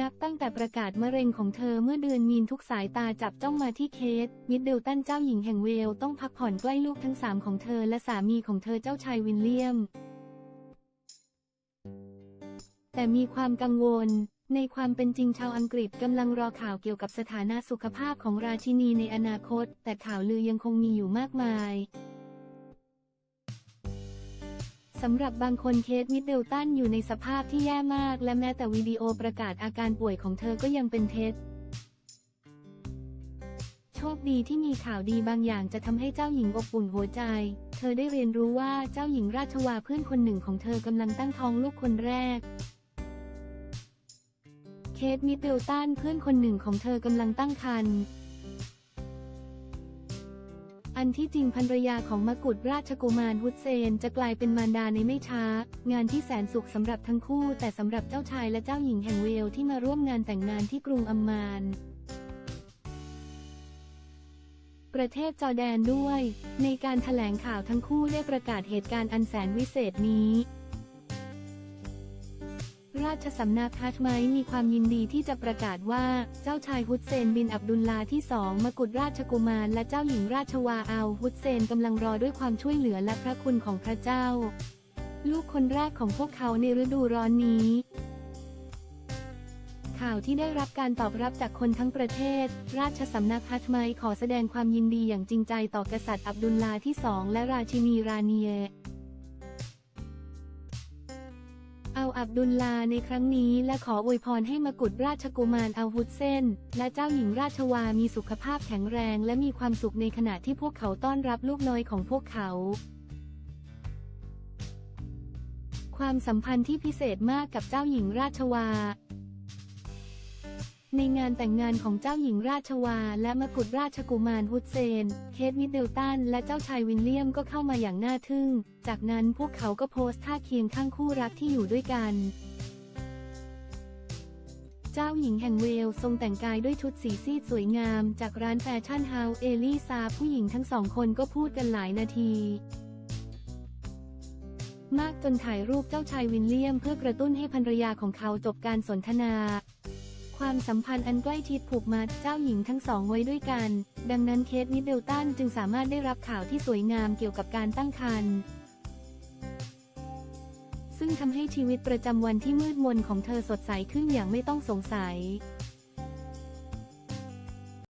นับตั้งแต่ประกาศมะเร็งของเธอเมื่อเดือนมีนทุกสายตาจับจ้องมาที่เคสมิดเดลตันเจ้าหญิงแห่งเวลต้องพักผ่อนใกล้ลูกทั้งสามของเธอและสามีของเธอเจ้าชายวิลเลียม แต่มีความกังวล ในความเป็นจริงชาวอังกฤษกำลังรอข่าวเกี่ยวกับสถานะสุขภาพของราชินีในอนาคต แต่ข่าวลือยังคงมีอยู่มากมาย สำหรับบางคนเคสมิดเดลตันอยู่ในสภาพที่แย่มาก และแม้แต่วิดีโอประกาศอาการป่วยของเธอก็ยังเป็นเท็จโชคดีที่มีข่าวดีบางอย่างจะทำให้เจ้าหญิงอบอุ่นหัวใจ เธอได้เรียนรู้ว่าเจ้าหญิงราชวาเพื่อนคนหนึ่งของเธอกำลังตั้งท้องลูกคนแรก เคทมิดเดลตันเพื่อนคนหนึ่งของเธอกำลังตั้งครรภ์ อันที่จริงภรรยาของมกุฎราชกุมารฮุสเซนจะกลายเป็นมารดาในไม่ช้า งานที่แสนสุขสำหรับทั้งคู่ แต่สำหรับเจ้าชายและเจ้าหญิงแห่งเวลที่มาร่วมงานแต่งงานที่กรุงอัมมาน ประเทศจอร์แดนด้วย ในการถแถลงข่าวทั้งคู่ได้ประกาศเหตุการณ์อันแสนวิเศษนี้ ราชสำนักฮัชไมมีความยินดีที่จะประกาศว่าเจ้าชายฮุสเซนบินอับดุลลาที่สองมกุฎราชกุมารและเจ้าหญิงราชวาอัลฮุสเซนกำลังรอด้วยความช่วยเหลือและพระคุณของพระเจ้า ลูกคนแรกของพวกเขาในฤดูร้อนนี้ข่าวที่ได้รับการตอบรับจากคนทั้งประเทศ ราชสำนักฮัชไมขอแสดงความยินดีอย่างจริงใจต่อกษัตริย์อับดุลลาที่สองและราชินีราเนีย อับดุลลาในครั้งนี้และขออวยพรให้มกุฎราชกุมารอัลฮุสเซนและเจ้าหญิงราชวามีสุขภาพแข็งแรงและมีความสุขในขณะที่พวกเขาต้อนรับลูกน้อยของพวกเขา ความสัมพันธ์ที่พิเศษมากกับเจ้าหญิงราชวา ในงานแต่งงานของเจ้าหญิงราชวา และมกุฎราชกุมารฮุสเซน เคทมิดเดลตัน และเจ้าชายวิลเลียมก็เข้ามาอย่างน่าทึ่ง จากนั้นพวกเขาก็โพสต์ท่าเคียงข้างคู่รักที่อยู่ด้วยกัน เจ้าหญิงแห่งเวล์ทรงแต่งกายด้วยชุดสีซีดสวยงาม จากร้านแฟชั่นเฮาส์เอลิซาผู้หญิงทั้งสองคนก็พูดกันหลายนาทีมากจนถ่ายรูปเจ้าชายวิลเลียมเพื่อกระตุ้นให้ภรรยาของเขาจบการสนทนา ความสัมพันธ์อันใกล้ชิดผูกมัดเจ้าหญิงทั้งสองไว้ด้วยกัน ดังนั้นเคทมิดเดลตันจึงสามารถได้รับข่าวที่สวยงามเกี่ยวกับการตั้งครรภ์ซึ่งทำให้ชีวิตประจำวันที่มืดมนของเธอสดใสขึ้นอย่างไม่ต้องสงสัย